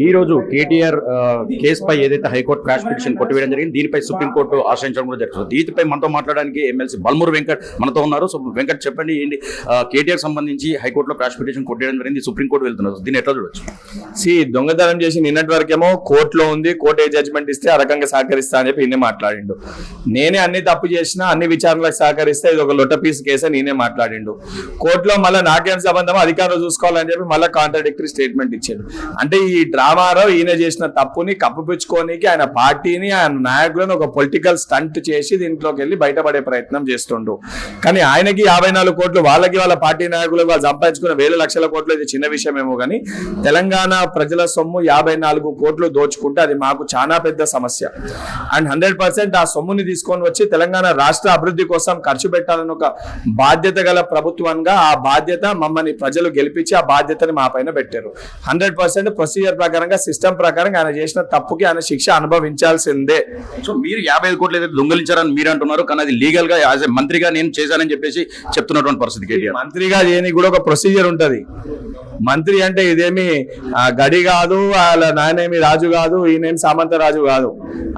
ఈ రోజు కేటీఆర్ కేసుపై ఏదైతే హైకోర్టు క్రాష్ పిటిషన్ కొట్టివేయడం జరిగింది దీనిపై సుప్రీంకోర్టు ఆశ్రయించడం కూడా జరుగుతుంది. దీనిపై మనతో మాట్లాడడానికి ఎమ్మెల్సీ బల్మూరు వెంకట్ మనతో ఉన్నారు. సో వెంకట్ చెప్పండి ఏంటి కేటీఆర్ సంబంధించి హైకోర్టులో క్రాష్ పిటిషన్ కొట్టేయడం జరిగింది సుప్రీంకోర్టు వెళ్తున్నారు. దీన్ని ఎట్లా చూడొచ్చు? సి దొంగతనం చేసి నిన్నటి వరకేమో కోర్టులో ఉంది కోర్టు ఏ జడ్జ్మెంట్ ఇస్తే ఆ రకంగా సహకరిస్తా అని చెప్పి నేనే మాట్లాడిండు. నేనే అన్ని తప్పు చేసినా అన్ని విచారణలకు సహకరిస్తే ఇది ఒక లొట్ట పీస్ కేసు అని నేనే మాట్లాడిండు. కోర్టులో మళ్ళీ నాకేం సంబంధం అధికారులు చూసుకోవాలని చెప్పి మళ్ళీ కాంట్రాడిక్టరీ స్టేట్మెంట్ ఇచ్చాడు అంటే ఈ రామారావు ఈయన చేసిన తప్పుని కప్పిపుచ్చుకోనికి ఆయన పార్టీని ఆయన నాయకులను ఒక పొలిటికల్ స్టంట్ చేసి దీంట్లోకి వెళ్ళి బయటపడే ప్రయత్నం చేస్తుండు. కానీ ఆయనకి యాభై నాలుగు కోట్లు వాళ్ళకి వాళ్ళ పార్టీ నాయకులు వాళ్ళు సంపాదించుకున్న వేల లక్షల కోట్లు ఇది చిన్న విషయమేమో కానీ తెలంగాణ ప్రజల సొమ్ము యాభై నాలుగు కోట్లు దోచుకుంటే అది మాకు చాలా పెద్ద సమస్య. అండ్ హండ్రెడ్ పర్సెంట్ ఆ సొమ్ముని తీసుకొని వచ్చి తెలంగాణ రాష్ట్ర అభివృద్ధి కోసం ఖర్చు పెట్టాలని ఒక బాధ్యత గల ప్రభుత్వంగా ఆ బాధ్యత మమ్మల్ని ప్రజలు గెలిపించి ఆ బాధ్యతని మా పైన పెట్టారు. హండ్రెడ్ పర్సెంట్ ప్రొసీజర్ ప్రకారంగా సిస్టమ్ ప్రకారం ఆయన చేసిన తప్పుకి ఆయన శిక్ష అనుభవించాల్సిందే. సో మీరు యాభై ఐదు కోట్లు ఏదైతే దొంగలించారని మీరు అంటున్నారు కానీ అది లీగల్గా యాజ్ మంత్రిగా నేను చేశానని చెప్పేసి చెప్తున్నటువంటి పరిస్థితి మంత్రిగా చేయనికి కూడా ఒక ప్రొసీజర్ ఉంటది. మంత్రి అంటే ఇదేమి ఆ, గడి కాదు వాళ్ళ నాయనేమి రాజు కాదు ఈయనేమి సామంత రాజు కాదు.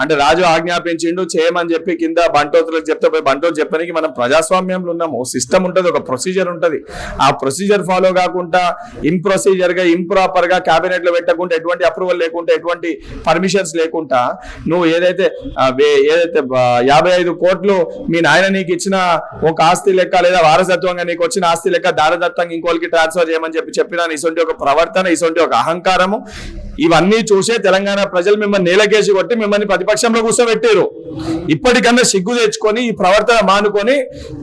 అంటే రాజు ఆజ్ఞాపించిండు చేయమని చెప్పి కింద బంటోతులకు చెప్తే పోయి బంటోతులు చెప్పడానికి మనం ప్రజాస్వామ్యంలో ఉన్నాము. సిస్టమ్ ఉంటది ఒక ప్రొసీజర్ ఉంటది. ఆ ప్రొసీజర్ ఫాలో కాకుండా ఇంప్రొసీజర్గా ఇంప్రాపర్గా క్యాబినెట్లో పెట్టకుండా ఎటువంటి అప్రూవల్ లేకుండా ఎటువంటి పర్మిషన్స్ లేకుండా నువ్వు ఏదైతే ఏదైతే యాభై ఐదు కోట్లు మీ నాయన నీకు ఇచ్చిన ఒక ఆస్తి లెక్క లేదా వారసత్వంగా నీకు వచ్చిన ఆస్తి లెక్క దారదత్తంగా ఇంకోరికి ట్రాన్స్ఫర్ చేయమని చెప్పి చెప్పిన ఇటువంటి ఒక ప్రవర్తన ఇసొంటి ఒక అహంకారము ఇవన్నీ చూసే తెలంగాణ ప్రజలు మిమ్మల్ని నేలకేసి కొట్టి మిమ్మల్ని ప్రతిపక్షంలో కూర్చోబెట్టారు ఇప్పటికన్నా సిగ్గు తెచ్చుకొని ఈ ప్రవర్తన మానుకొని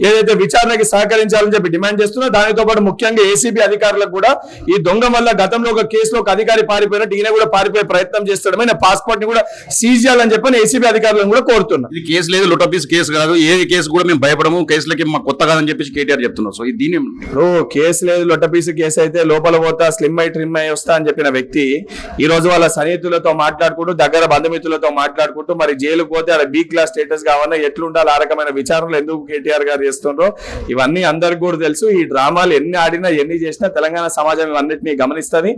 ఏదైతే విచారణకి సహకరించాలని చెప్పి డిమాండ్ చేస్తున్నా దానితో పాటు ముఖ్యంగా ఏసీబీ అధికారులకు కూడా ఈ దొంగ వల్ల గతంలో ఒక కేసులో ఒక అధికారి పారిపోయినట్టు ఈయన కూడా పారిపోయే ప్రయత్నం చేస్తాడని పాస్పోర్ట్ని కూడా సీజ్ చేయాలని చెప్పి ఏసీబీ అధికారులను కూడా కోరుతున్నా. ఇది కేసు లేదు లుటపీస్ కేసు కాదు. ఏ కేసు కూడా మేము భయపడము. కేసులకి మా కొత్త కాదని చెప్పేసి కేటీఆర్ చెప్తున్నారు. సో ఇది ఇప్పుడు కేసు లేదు లొట్టపీసు కేసు అయితే లోపల పోతా స్లిమ్ అయి ట్రిమ్ అయి వస్తా అని చెప్పిన వ్యక్తి ఈ రోజు వాళ్ళ సన్నిహితులతో మాట్లాడుకుంటూ దగ్గర బంధుమిత్రులతో మాట్లాడుకుంటూ మరి జైలుకు పోతే అక్కడ బీ క్లాస్ స్టేటస్ కావాలన్నా ఎట్లుండాలి ఆ రకమైన విచారణలు ఎందుకు కేటీఆర్ గారు చేస్తుండ్రో ఇవన్నీ అందరికి కూడా తెలుసు. ఈ డ్రామాలు ఎన్ని ఆడినా ఎన్ని చేసినా తెలంగాణ సమాజం ఇవన్నిటిని గమనిస్తుంది.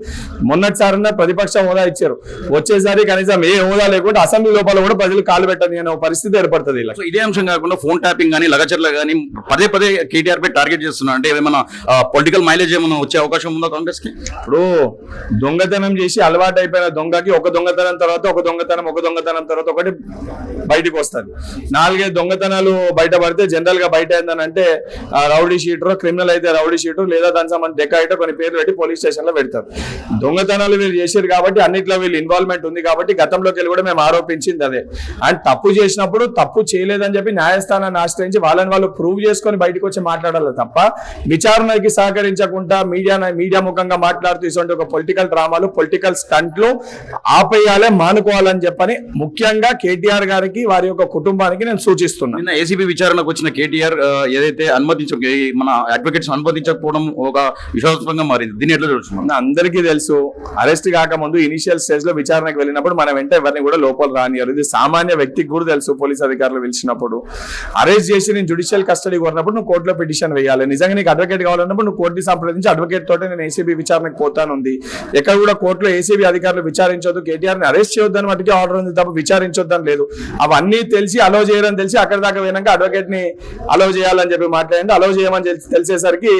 మొన్నటిసారన్నా ప్రతిపక్ష హోదా ఇచ్చారు. వచ్చేసారి కనీసం ఏ హోదా లేకుండా అసెంబ్లీ లోపల కూడా ప్రజలు కాలు పెట్టని అనే ఒక పరిస్థితి ఏర్పడుతుంది ఇలా. సో ఇదే అంశం కాకుండా ఫోన్ ట్యాపింగ్ కానీ లగచర్ల కానీ పదే పదే కేటీఆర్ పై టార్గెట్ చేస్తున్నారు. అంటే ఏమైనా పొలిటికల్ మైలేజ్ ఏమైనా వచ్చే అవకాశం ఉందా కాంగ్రెస్కి ఇప్పుడు దొంగతనం చేసి అలవాటు అయిపోయిన దొంగకి ఒక దొంగతనం తర్వాత ఒక దొంగతనం ఒక దొంగతనం తర్వాత ఒకటి బయటకు వస్తుంది. నాలుగైదు దొంగతనాలు బయటపడితే జనరల్గా బయట ఏంటంటే రౌడీ షీటర్ క్రిమినల్ అయితే రౌడీ షీటర్ లేదా దాని సంబంధించి డెకాయిటో కొన్ని పేర్లు పెట్టి పోలీస్ స్టేషన్లో పెడతారు. దొంగతనాలు వీళ్ళు చేశారు కాబట్టి అన్నిట్లో వీళ్ళు ఇన్వాల్వ్మెంట్ ఉంది కాబట్టి గతంలోకి వెళ్ళి కూడా మేము ఆరోపించింది అదే. అండ్ తప్పు చేసినప్పుడు తప్పు చేయలేదని చెప్పి న్యాయస్థానాన్ని ఆశ్రయించి వాళ్ళని వాళ్ళు ప్రూవ్ చేసుకొని బయటకు వచ్చి మాట్లాడాలి తప్ప విచారణకి సహకరించకుండా మీడియా మీడియా ముఖంగా మాట్లాడుతూ ఇటువంటి ఒక పొలిటికల్ డ్రామాలు పొలిటికల్ స్టంట్లు ఆపేయాలి మానుకోవాలని చెప్పని ముఖ్యంగా కేటీఆర్ గారికి వారి యొక్క కుటుంబానికి నేను సూచిస్తున్నాను నిన్న ఏసీబీ విచారణకు వచ్చిన కేటీఆర్ ఏదైతే అనుమతించ మన అడ్వకేట్స్ అనుమతించకపోవడం ఒక విశ్వాసంగా మారింది. దీన్ని ఎట్లా చూస్తున్నాం అందరికీ తెలుసు. అరెస్ట్ కాకముందు ఇనిషియల్ స్టేజ్లో విచారణకు వెళ్ళినప్పుడు మన వెంట ఎవరిని కూడా లోపల రానియరు ఇది సామాన్య వ్యక్తికి కూడా తెలుసు పోలీస్ అధికారులు పిలిచినప్పుడు. అరెస్ట్ చేసి నేను జుడిషియల్ కస్టడీ కోరినప్పుడు నువ్వు కోర్టులో పిటిషన్ వేయాలి. నిజంగా నీకు అడ్వకేట్ కావాలన్నప్పుడు నువ్వు కోర్టుని సంప్రదించి అడ్వకేట్ తోటి నేను ఏసీబీ విచారణకు పోతానుంది. ఎక్కడ కూడా కోర్టులో ఏసీబీ అధికారులు విచారించొద్దు కేటీఆర్ని అరెస్ట్ చేయొద్దని మటుకే ఆర్డర్ ఉంది తప్ప విచారించొద్దని లేదు. అవన్నీ తెలిసి అలో చేయడం తెలిసి అక్కడ దాకా పోయినాక అడ్వకేట్ని అలో చేయాలని చెప్పి మాట్లాడండి అలో చేయమని తెలిసేసరికి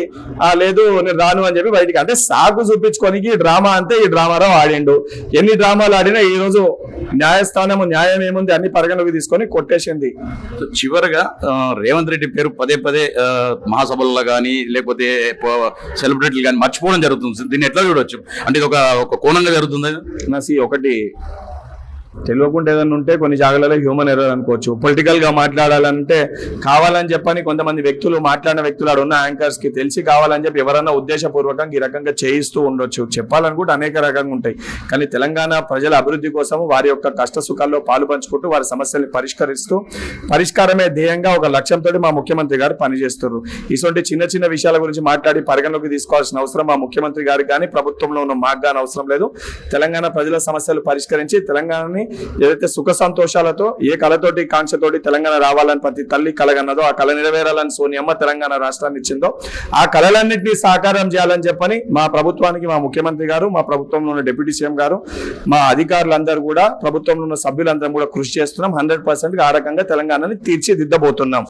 లేదు నేను రాను అని చెప్పి బయటికి అంటే సాకు చూపించుకోనికి డ్రామా అంతే ఈ డ్రామారావు ఆడిండు. ఎన్ని డ్రామాలు ఆడినా ఈ రోజు న్యాయస్థానం న్యాయం ఏముంది అన్ని పరిగణలోకి తీసుకొని కొట్టేసింది. చివరిగా చివరగా రేవంత్ రెడ్డి పేరు పదే పదే మహాసభల్లో కానీ లేకపోతే సెలబ్రిటీలు కానీ మర్చిపోవడం జరుగుతుంది. దీన్ని ఎట్లా చూడొచ్చు? అంటే ఇది ఒక ఒక కోణంగా జరుగుతుంది? నసి ఒకటి తెలియకుండా ఏదైనా ఉంటే కొన్ని జాగాలలో హ్యూమన్ ఎర్రర్ అనుకోవచ్చు. పొలిటికల్గా మాట్లాడాలంటే కావాలని చెప్పని కొంతమంది వ్యక్తులు మాట్లాడిన వ్యక్తులు ఆడ ఉన్న యాంకర్స్కి తెలిసి కావాలని చెప్పి ఎవరన్నా ఉద్దేశపూర్వకంగా ఈ రకంగా చేయిస్తూ ఉండొచ్చు. చెప్పాలనుకుంటే అనేక రకంగా ఉంటాయి. కానీ తెలంగాణ ప్రజల అభివృద్ధి కోసం వారి యొక్క కష్ట సుఖాల్లో పాలు పంచుకుంటూ వారి సమస్యల్ని పరిష్కరిస్తూ పరిష్కారమే ధ్యేయంగా ఒక లక్ష్యంతో మా ముఖ్యమంత్రి గారు పనిచేస్తున్నారు ఇటువంటి చిన్న చిన్న విషయాల గురించి మాట్లాడి పరిగణలోకి తీసుకోవాల్సిన అవసరం మా ముఖ్యమంత్రి గారికి కానీ ప్రభుత్వంలో ఉన్న మాకు కానీ అవసరం లేదు. తెలంగాణ ప్రజల సమస్యలు పరిష్కరించి తెలంగాణని కానీ ఏదైతే సుఖ సంతోషాలతో ఏ కళతోటి కాంక్షతోటి తెలంగాణ రావాలని ప్రతి తల్లి కలగన్నదో ఆ కళ నెరవేరాలని సోనియమ్మ తెలంగాణ రాష్ట్రాన్ని ఇచ్చిందో ఆ కళలన్నింటినీ సాకారం చేయాలని చెప్పని మా ప్రభుత్వానికి మా ముఖ్యమంత్రి గారు మా ప్రభుత్వంలో ఉన్న డిప్యూటీ సీఎం గారు మా అధికారులందరూ కూడా ప్రభుత్వంలో ఉన్న సభ్యులందరం కూడా కృషి చేస్తున్నాం. హండ్రెడ్ పర్సెంట్ ఆ రకంగా తెలంగాణని తీర్చిదిద్దబోతున్నాం.